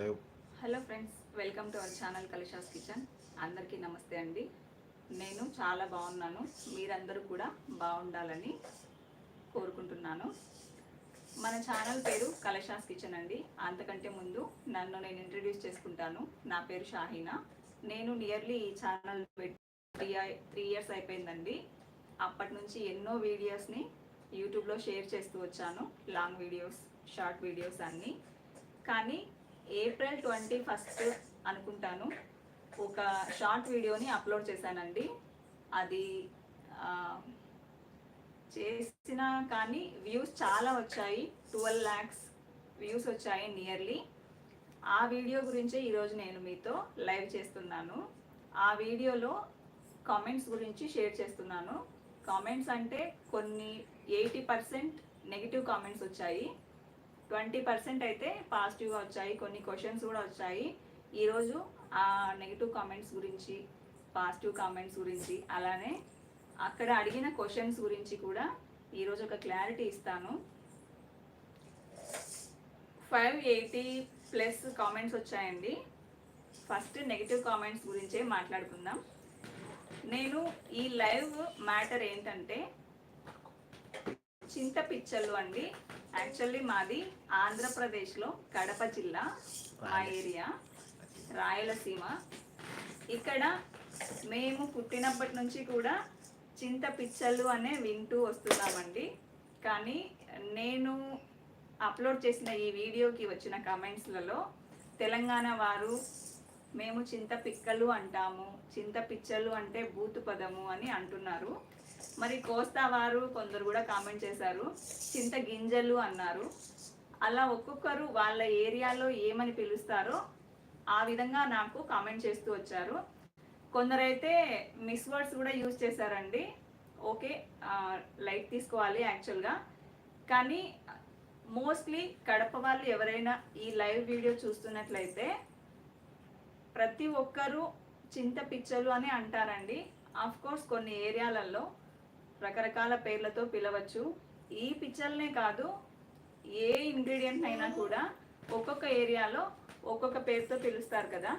లేవు. Hello friends welcome to our channel Kalisha's kitchen. అందరికీ నమస్తే అండి. నేను చాలా బాగున్నాను. మీరందరూ కూడా బాగుండాలని కోరుకుంటున్నాను. మన ఛానల్ పేరు కలశాస్ కిచెన్ అండి. అంతకంటే ముందు నన్ను నేను ఇంట్రడ్యూస్ చేసుకుంటాను. నా పేరు షాహీనా. నేను నియర్లీ ఈ ఛానల్ పెట్టి త్రీ ఇయర్స్ అయిపోయిందండి. అప్పటి నుంచి ఎన్నో వీడియోస్ని యూట్యూబ్లో షేర్ చేస్తూ వచ్చాను. లాంగ్ వీడియోస్ షార్ట్ వీడియోస్ అన్నీ. కానీ ఏప్రిల్ ట్వంటీ ఫస్ట్ అనుకుంటాను. ఒక షార్ట్ వీడియోని అప్లోడ్ చేశానండి. అది చేసిన కానీ వ్యూస్ చాలా వచ్చాయి. ట్వెల్వ్ ల్యాక్స్ వ్యూస్ వచ్చాయి నియర్లీ. ఆ వీడియో గురించే ఈరోజు నేను మీతో లైవ్ చేస్తున్నాను. ఆ వీడియోలో కామెంట్స్ గురించి షేర్ చేస్తున్నాను. కామెంట్స్ అంటే కొన్ని ఎయిటీ పర్సెంట్ నెగిటివ్ కామెంట్స్ వచ్చాయి. ట్వంటీ పర్సెంట్ అయితే పాజిటివ్గా వచ్చాయి. కొన్ని క్వశ్చన్స్ కూడా వచ్చాయి. ఈరోజు ఆ నెగిటివ్ కామెంట్స్ గురించి పాజిటివ్ కామెంట్స్ గురించి అలానే అక్కడ అడిగిన క్వశ్చన్స్ గురించి కూడా ఈరోజు ఒక క్లారిటీ ఇస్తాను. ఫైవ్ ఎయిటీ ప్లస్ కామెంట్స్ వచ్చాయండి. ఫస్ట్ నెగిటివ్ కామెంట్స్ గురించే మాట్లాడుకుందాం. నేను ఈ లైవ్ మ్యాటర్ ఏంటంటే చింత పిచ్చలు అండి. యాక్చువల్లీ మాది ఆంధ్రప్రదేశ్లో కడప జిల్లా మా ఏరియా రాయలసీమ. ఇక్కడ మేము పుట్టినప్పటి నుంచి కూడా చింత పిచ్చలు అనే వింటూ వస్తున్నామండి. కానీ నేను అప్లోడ్ చేసిన ఈ వీడియోకి వచ్చిన కమెంట్స్లలో తెలంగాణ వారు మేము చింత పిక్కలు అంటాము చింత పిచ్చలు అంటే బూతు పదము అని అంటున్నారు. మరి కోస్తా వారు కొందరు కూడా కామెంట్ చేశారు. చింత గింజలు అన్నారు. అలా ఒక్కొక్కరు వాళ్ళ ఏరియాలో ఏమని పిలుస్తారో ఆ విధంగా నాకు కామెంట్ చేస్తూ వచ్చారు. కొందరైతే మిస్ వర్డ్స్ కూడా యూజ్ చేశారండి. ఓకే లైట్ తీసుకోవాలి యాక్చువల్గా. కానీ మోస్ట్లీ కడప వాళ్ళు ఎవరైనా ఈ లైవ్ వీడియో చూస్తున్నట్లయితే ప్రతి ఒక్కరూ చింత పిచ్చలు అని అంటారండి. ఆఫ్ కోర్స్ కొన్ని ఏరియాలలో రకరకాల పేర్లతో పిలవచ్చు. ఈ పిచ్చల్నే కాదు ఏ ఇంగ్రీడియంట్ అయినా కూడా ఒక్కొక్క ఏరియాలో ఒక్కొక్క పేరుతో పిలుస్తారు కదా.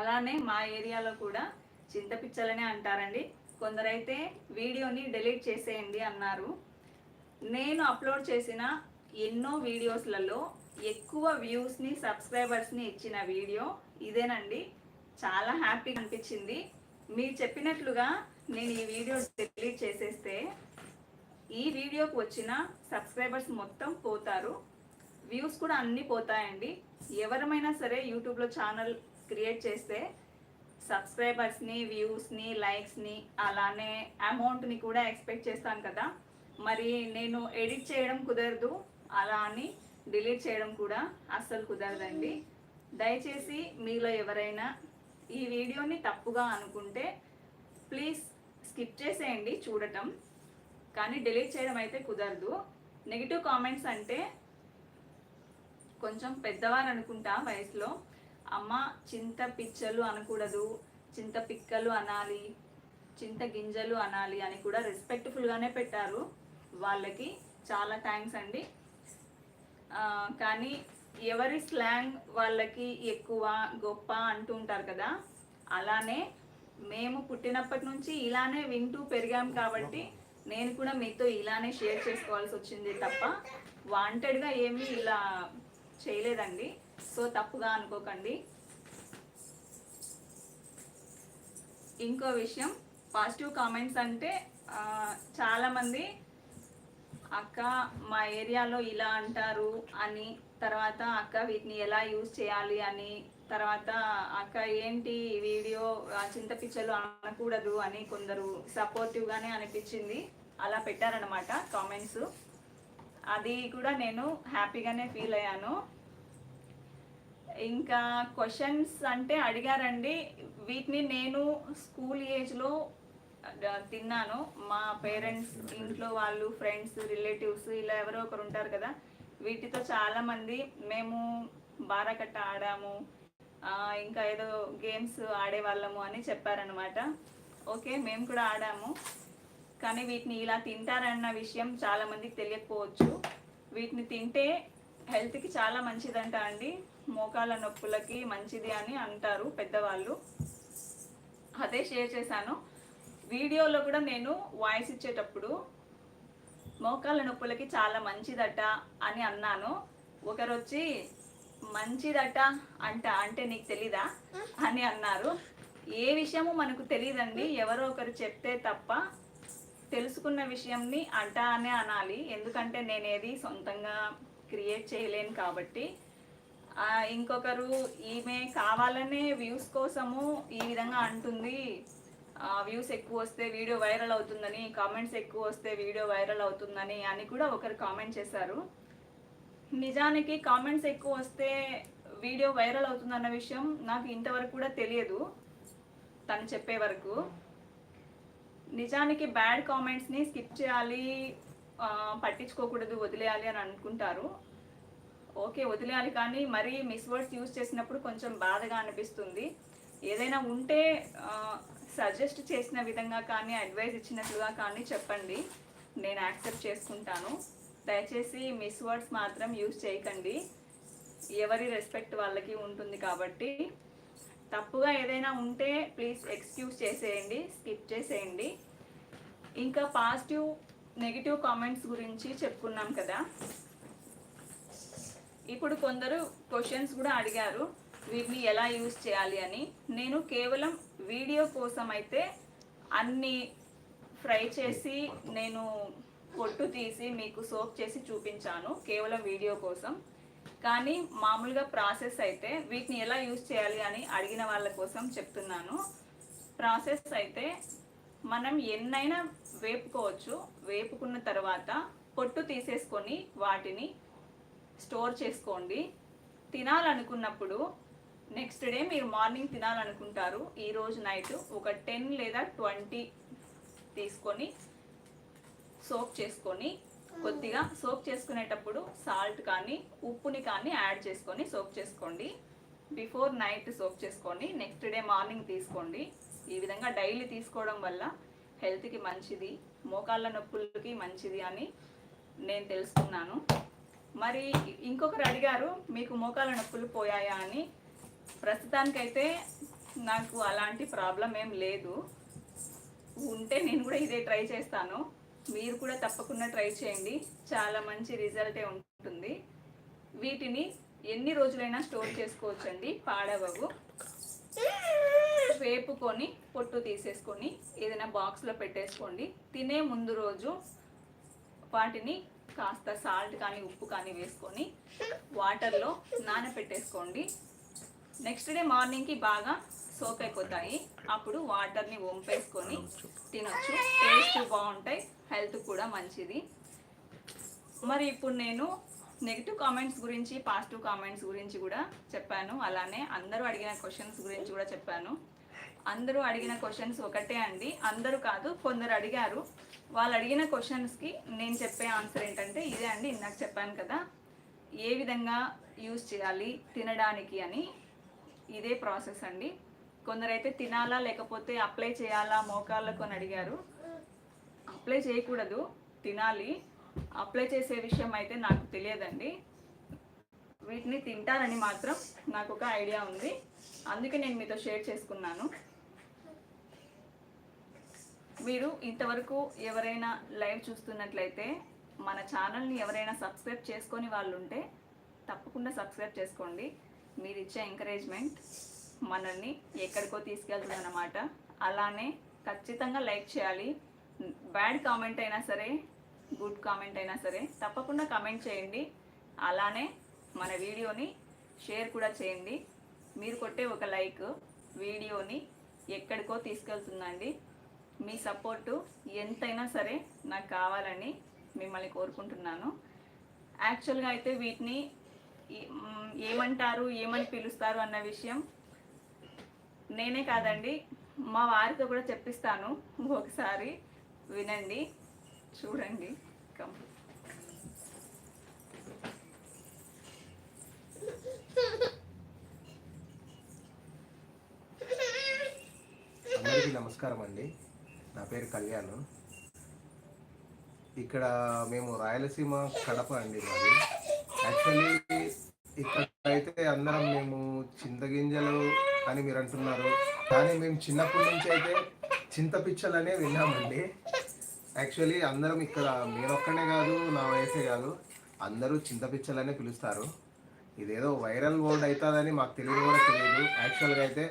అలానే మా ఏరియాలో కూడా చింత పిచ్చలనే అంటారండి. కొందరైతే వీడియోని డిలీట్ చేసేయండి అన్నారు. నేను అప్లోడ్ చేసిన ఎన్నో వీడియోస్లలో ఎక్కువ వ్యూస్ని సబ్స్క్రైబర్స్ని ఇచ్చిన వీడియో ఇదేనండి. చాలా హ్యాపీగా అనిపించింది. మీరు చెప్పినట్లుగా నేను ఈ వీడియో డిలీట్ చేసేస్తే ఈ వీడియోకి వచ్చిన సబ్స్క్రైబర్స్ మొత్తం పోతారు. వ్యూస్ కూడా అన్నీ పోతాయండి. ఎవరమైనా సరే యూట్యూబ్లో ఛానల్ క్రియేట్ చేస్తే సబ్స్క్రైబర్స్ని వ్యూస్ని లైక్స్ని అలానే అమౌంట్ని కూడా ఎక్స్పెక్ట్ చేస్తాను కదా. మరి నేను ఎడిట్ చేయడం కుదరదు. అలా అని డిలీట్ చేయడం కూడా అస్సలు కుదరదండి. దయచేసి మీలో ఎవరైనా ఈ వీడియోని తప్పుగా అనుకుంటే ప్లీజ్ స్కిప్ చేసేయండి చూడటం. కానీ డిలీట్ చేయడం అయితే కుదరదు. నెగిటివ్ కామెంట్స్ అంటే కొంచెం పెద్దవారు అనుకుంటా వయసులో. అమ్మ చింత పిచ్చలు అనకూడదు చింత పిక్కలు అనాలి చింత గింజలు అనాలి అని కూడా రెస్పెక్ట్ఫుల్గానే పెట్టారు వాళ్ళకి. చాలా థ్యాంక్స్ అండి. కానీ ఎవరి స్లాంగ్ వాళ్ళకి ఎక్కువ గొప్ప అంటూ ఉంటారు కదా అలానే మేము పుట్టినప్పటి నుంచి ఇలానే వింటూ పెరిగాం కాబట్టి నేను కూడా మీతో ఇలానే షేర్ చేసుకోవాల్సి వచ్చింది తప్ప వాంటెడ్గా ఏమీ ఇలా చేయలేదండి. సో తప్పుగా అనుకోకండి. ఇంకో విషయం పాజిటివ్ కామెంట్స్ అంటే చాలామంది అక్క మా ఏరియాలో ఇలా అంటారు అని తర్వాత అక్క వీటిని ఎలా యూజ్ చేయాలి అని తర్వాత అక్క ఏంటి వీడియో చింత పిచ్చలు అనకూడదు అని కొందరు సపోర్టివ్గానే అనిపించింది. అలా పెట్టారనమాట కామెంట్స్ అది కూడా నేను హ్యాపీగానే ఫీల్ అయ్యాను. ఇంకా క్వశ్చన్స్ అంటే అడిగారండి. వీటిని నేను స్కూల్ ఏజ్లో తిన్నాను. మా పేరెంట్స్ ఇంట్లో వాళ్ళు ఫ్రెండ్స్ రిలేటివ్స్ ఇలా ఎవరో ఒకరు ఉంటారు కదా. వీటితో చాలా మంది మేము బారకట్ట ఆడాము. ఇంకా ఏదో గేమ్స్ ఆడేవాళ్ళము అని చెప్పారనమాట ఓకే మేము కూడా ఆడాము. కానీ వీటిని ఇలా తింటారన్న విషయం చాలా మందికి తెలియకపోవచ్చు. వీటిని తింటే హెల్త్కి చాలా మంచిదంట అండి. మోకాళ్ళ నొప్పులకి మంచిది అని అంటారు పెద్దవాళ్ళు. అదే షేర్ చేశాను. వీడియోలో కూడా నేను వాయిస్ ఇచ్చేటప్పుడు మోకాళ్ళ నొప్పులకి చాలా మంచిదట అని అన్నాను. ఒకరు వచ్చి మంచిదట అంట అంటే నీకు తెలీదా అని అన్నారు. ఏ విషయము మనకు తెలియదండి ఎవరో ఒకరు చెప్తే తప్ప తెలుసుకున్న విషయంని అంట అనే అనాలి. ఎందుకంటే నేనేది సొంతంగా క్రియేట్ చేయలేను కాబట్టి. ఇంకొకరు ఈమె కావాలనే వ్యూస్ కోసము ఈ విధంగా అంటుంది. వ్యూస్ ఎక్కువ వస్తే వీడియో వైరల్ అవుతుందని కామెంట్స్ ఎక్కువ వస్తే వీడియో వైరల్ అవుతుందని అని కూడా ఒకరు కామెంట్ చేశారు. నిజానికి కామెంట్స్ ఎక్కువ వస్తే వీడియో వైరల్ అవుతుందన్న విషయం నాకు ఇంతవరకు కూడా తెలియదు తను చెప్పే వరకు. నిజానికి బ్యాడ్ కామెంట్స్ని స్కిప్ చేయాలి పట్టించుకోకూడదు వదిలేయాలి అని అనుకుంటారు. ఓకే వదిలేయాలి కానీ మరీ మిస్ వర్డ్స్ యూజ్ చేసినప్పుడు కొంచెం బాధగా అనిపిస్తుంది. ఏదైనా ఉంటే సజెస్ట్ చేసిన విధంగా కానీ అడ్వైస్ ఇచ్చినట్లుగా కానీ చెప్పండి. నేను యాక్సెప్ట్ చేసుకుంటాను. దయచేసి మిస్ వర్డ్స్ మాత్రం యూజ్ చేయకండి. ఎవరి రెస్పెక్ట్ వాళ్ళకి ఉంటుంది కాబట్టి. తప్పుగా ఏదైనా ఉంటే ప్లీజ్ ఎక్స్క్యూజ్ చేసేయండి స్కిప్ చేసేయండి. ఇంకా పాజిటివ్ నెగిటివ్ కామెంట్స్ గురించి చెప్పుకున్నాం కదా. ఇప్పుడు కొందరు క్వశ్చన్స్ కూడా అడిగారు వీటిని ఎలా యూజ్ చేయాలి అని. నేను కేవలం వీడియో కోసం అయితే అన్ని ఫ్రై చేసి నేను పొట్టు తీసి మీకు సోప్ చేసి చూపించాను కేవలం వీడియో కోసం. కానీ మామూలుగా ప్రాసెస్ అయితే వీటిని ఎలా యూజ్ చేయాలి అని అడిగిన వాళ్ళ కోసం చెప్తున్నాను. ప్రాసెస్ అయితే మనం ఎన్నైనా వేపుకోవచ్చు. వేపుకున్న తర్వాత పొట్టు తీసేసుకొని వాటిని స్టోర్ చేసుకోండి. తినాలనుకున్నప్పుడు నెక్స్ట్ డే మీరు మార్నింగ్ తినాలనుకుంటారు. ఈ రోజు నైట్ ఒక టెన్ లేదా ట్వంటీ తీసుకొని సోప్ చేసుకొని కొద్దిగా సోప్ చేసుకునేటప్పుడు సాల్ట్ కానీ ఉప్పుని కానీ యాడ్ చేసుకొని సోప్ చేసుకోండి. బిఫోర్ నైట్ సోప్ చేసుకోండి. నెక్స్ట్ డే మార్నింగ్ తీసుకోండి. ఈ విధంగా డైలీ తీసుకోవడం వల్ల హెల్త్కి మంచిది మోకాళ్ళ నొప్పులకి మంచిది అని నేను తెలుసుకున్నాను. మరి ఇంకొకరు అడిగారు మీకు మోకాళ్ళ నొప్పులు పోయాయా? అని. ప్రస్తుతానికైతే నాకు అలాంటి ప్రాబ్లం ఏం లేదు. ఉంటే నేను కూడా ఇదే ట్రై చేస్తాను. మీరు కూడా తప్పకుండా ట్రై చేయండి. చాలా మంచి రిజల్టే ఉంటుంది. వీటిని ఎన్ని రోజులైనా స్టోర్ చేసుకోవచ్చండి. పాడవవు. వేపుకొని పొట్టు తీసేసుకొని ఏదైనా బాక్స్లో పెట్టేసుకోండి. తినే ముందు రోజు వాటిని కాస్త సాల్ట్ కానీ ఉప్పు కానీ వేసుకొని వాటర్లో నానబెట్టేసుకోండి నెక్స్ట్ డే మార్నింగ్కి బాగా సోక్ అయిపోతాయి. అప్పుడు వాటర్ని వంపేసుకొని తినొచ్చు. టేస్ట్ బాగుంటాయి. హెల్త్ కూడా మంచిది. మరి ఇప్పుడు నేను నెగిటివ్ కామెంట్స్ గురించి పాజిటివ్ కామెంట్స్ గురించి కూడా చెప్పాను. అలానే అందరూ అడిగిన క్వశ్చన్స్ గురించి కూడా చెప్పాను. అందరూ అడిగిన క్వశ్చన్స్ ఒకటే అండి. అందరూ కాదు కొందరు అడిగారు. వాళ్ళు అడిగిన క్వశ్చన్స్కి నేను చెప్పే ఆన్సర్ ఏంటంటే ఇదే అండి. ఇందాక చెప్పాను కదా ఏ విధంగా యూజ్ చేయాలి తినడానికి అని. ఇదే ప్రాసెస్ అండి. కొందరైతే తినాలా లేకపోతే అప్లై చేయాలా మోకాళ్ళకు అని అడిగారు. అప్లై చేయకూడదు తినాలి. అప్లై చేసే విషయం అయితే నాకు తెలియదండి. వీటిని తింటారని మాత్రం నాకు ఒక ఐడియా ఉంది. అందుకే నేను మీతో షేర్ చేసుకున్నాను. మీరు ఇంతవరకు ఎవరైనా లైవ్ చూస్తున్నట్లయితే మన ఛానల్ని ఎవరైనా సబ్స్క్రైబ్ చేసుకొని వాళ్ళు ఉంటే తప్పకుండా సబ్స్క్రైబ్ చేసుకోండి. మీరు ఇచ్చే ఎంకరేజ్మెంట్ మనల్ని ఎక్కడికో తీసుకెళ్తుందన్నమాట. అలానే ఖచ్చితంగా లైక్ చేయాలి. బ్యాడ్ కామెంట్ అయినా సరే గుడ్ కామెంట్ అయినా సరే తప్పకుండా కామెంట్ చేయండి. అలానే మన వీడియోని షేర్ కూడా చేయండి. మీరు కొట్టే ఒక లైక్ వీడియోని ఎక్కడికో తీసుకెళ్తుందండి. మీ సపోర్టు ఎంతైనా సరే నాకు కావాలని మిమ్మల్ని కోరుకుంటున్నాను. యాక్చువల్గా అయితే వీటిని ఏమంటారు ఏమని పిలుస్తారు అన్న విషయం నేనే కాదండి. మా వారితో కూడా చెప్పిస్తాను. ఒకసారి వినండి చూడండి. అందరికీ నమస్కారం అండి. నా పేరు కళ్యాణ్. ఇక్కడ మేము రాయలసీమ కడప అండి మాది. యాక్చువల్లీ ఇక్కడ అయితే అందరం మేము చింతగింజలు అని మీరు అంటున్నారు. కానీ మేము చిన్నప్పటి నుంచి అయితే చింత పిచ్చలనే విన్నామండి. యాక్చువల్లీ అందరం ఇక్కడ మీరొక్కనే కాదు నా వయసే కాదు. అందరూ చింత పిచ్చలనే పిలుస్తారు. ఇదేదో వైరల్ వర్డ్ అవుతుందని మాకు తెలియదు కూడా తెలియదు. యాక్చువల్గా అయితే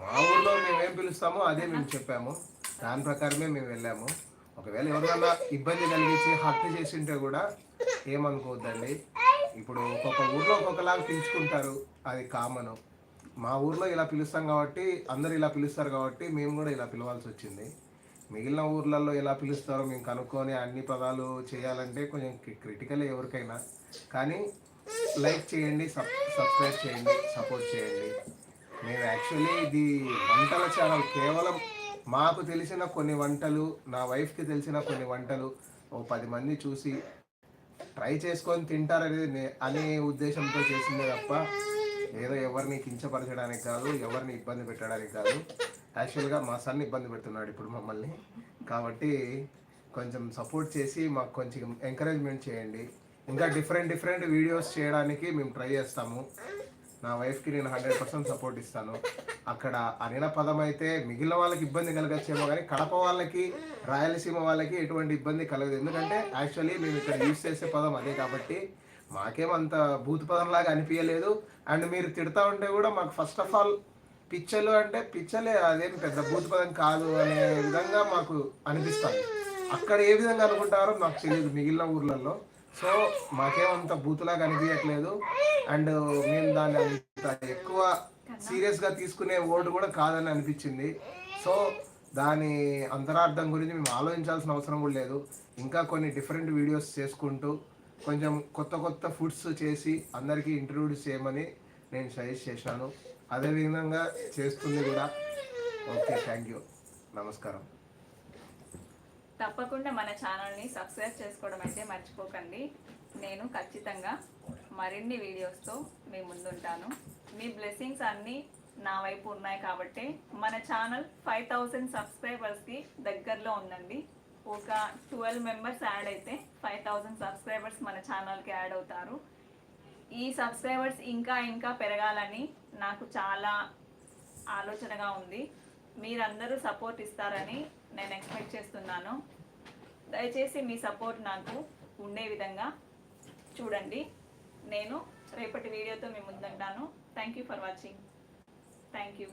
మా ఊర్లో మేమేం పిలుస్తామో అదే మేము చెప్పాము. దాని ప్రకారమే మేము వెళ్ళాము. ఒకవేళ ఎవరికైనా ఇబ్బంది కలిగించి హత్య చేసి ఉంటే కూడా ఏమనుకోవద్దండి. ఇప్పుడు ఒక్కొక్క ఊర్లో ఒక్కొక్కలాగా పిలుచుకుంటారు. అది కామన్ మా ఊర్లో ఇలా పిలుస్తాం కాబట్టి అందరు ఇలా పిలుస్తారు కాబట్టి మేము కూడా ఇలా పిలవాల్సి వచ్చింది. మిగిలిన ఊర్లలో ఎలా పిలుస్తారో మేము కనుక్కొని అన్ని పదాలు చేయాలంటే కొంచెం క్రిటికల్ ఎవరికైనా. కానీ లైక్ చేయండి సబ్ సబ్స్క్రైబ్ చేయండి సపోర్ట్ చేయండి. మేము యాక్చువల్లీ ఇది వంటల ఛానల్ కేవలం మాకు తెలిసిన కొన్ని వంటలు నా వైఫ్కి తెలిసిన కొన్ని వంటలు ఓ పది మంది చూసి ట్రై చేసుకొని తింటారనేది నే- అనే ఉద్దేశంతో చేసిందే తప్ప ఏదో ఎవరిని కించపరచడానికి కాదు ఎవరిని ఇబ్బంది పెట్టడానికి కాదు. యాక్చువల్గా మా సన్ ఇబ్బంది పెడుతున్నాడు ఇప్పుడు మమ్మల్ని. కాబట్టి కొంచెం సపోర్ట్ చేసి మాకు కొంచెం ఎంకరేజ్మెంట్ చేయండి. ఇంకా డిఫరెంట్ డిఫరెంట్ వీడియోస్ చేయడానికి మేము ట్రై చేస్తాము. నా వైఫ్కి నేను హండ్రెడ్ పర్సెంట్ సపోర్ట్ ఇస్తాను. అక్కడ అనిన పదం అయితే మిగిలిన వాళ్ళకి ఇబ్బంది కలగచ్చేమో కానీ కడప వాళ్ళకి రాయలసీమ వాళ్ళకి ఎటువంటి ఇబ్బంది కలగదు. ఎందుకంటే యాక్చువల్లీ మేము ఇక్కడ యూజ్ చేసే పదం అదే కాబట్టి మాకేమంత భూత పదంలాగా అనిపించలేదు అండ్ మీరు తిడతా ఉంటే కూడా మాకు ఫస్ట్ ఆఫ్ ఆల్ పిచ్చలు అంటే పిచ్చలే అదేం పెద్ద భూత పదం కాదు అనే విధంగా మాకు అనిపిస్తాయి అక్కడ ఏ విధంగా అనుకుంటారో నాకు తెలియదు మిగిలిన ఊర్లలో. సో మాకేమంత బూతులాగా అనిపించట్లేదు అండ్ మేము దాన్ని అంత ఎక్కువ సీరియస్గా తీసుకునే ఓటు కూడా కాదని అనిపించింది. సో దాని అంతరార్థం గురించి మేము ఆలోచించాల్సిన అవసరం కూడా లేదు. ఇంకా కొన్ని డిఫరెంట్ వీడియోస్ చేసుకుంటూ కొంచెం కొత్త కొత్త ఫుడ్స్ చేసి అందరికీ ఇంట్రడ్యూస్ చేయమని నేను సజెస్ట్ చేశాను. అదే విధంగా చేస్తుంది కూడా. Okay thank you. నమస్కారం. తప్పకుండా మన ఛానల్ని సబ్స్క్రైబ్ చేసుకోవడం అయితే మర్చిపోకండి. నేను ఖచ్చితంగా మరిన్ని వీడియోస్తో మీ ముందుంటాను. మీ బ్లెస్సింగ్స్ అన్నీ నా వైపు ఉన్నాయి కాబట్టి మన ఛానల్ ఫైవ్ థౌజండ్ సబ్స్క్రైబర్స్కి దగ్గరలో ఉందండి. ఒక ట్వెల్వ్ మెంబర్స్ యాడ్ అయితే ఫైవ్ థౌజండ్ సబ్స్క్రైబర్స్ మన ఛానల్కి యాడ్ అవుతారు. ఈ సబ్స్క్రైబర్స్ ఇంకా ఇంకా పెరగాలని నాకు చాలా ఆలోచనగా ఉంది. మీరందరూ సపోర్ట్ ఇస్తారని నేను ఎక్స్పెక్ట్ చేస్తున్నాను. దయచేసి మీ సపోర్ట్ నాకు ఉండే విధంగా చూడండి. నేను రేపటి వీడియోతో మీ ముందుంటాను. Thank you for watching thank you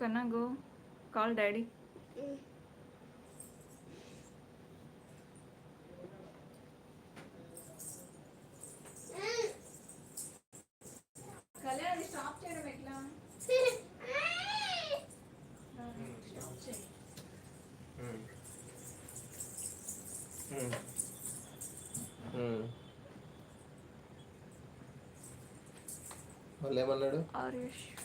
కన్నా go call daddy Kalyan stop చేయడం ఎట్లా? స్టాప్ చేయి. వాళ్ళు ఏమన్నాడు? Are you sure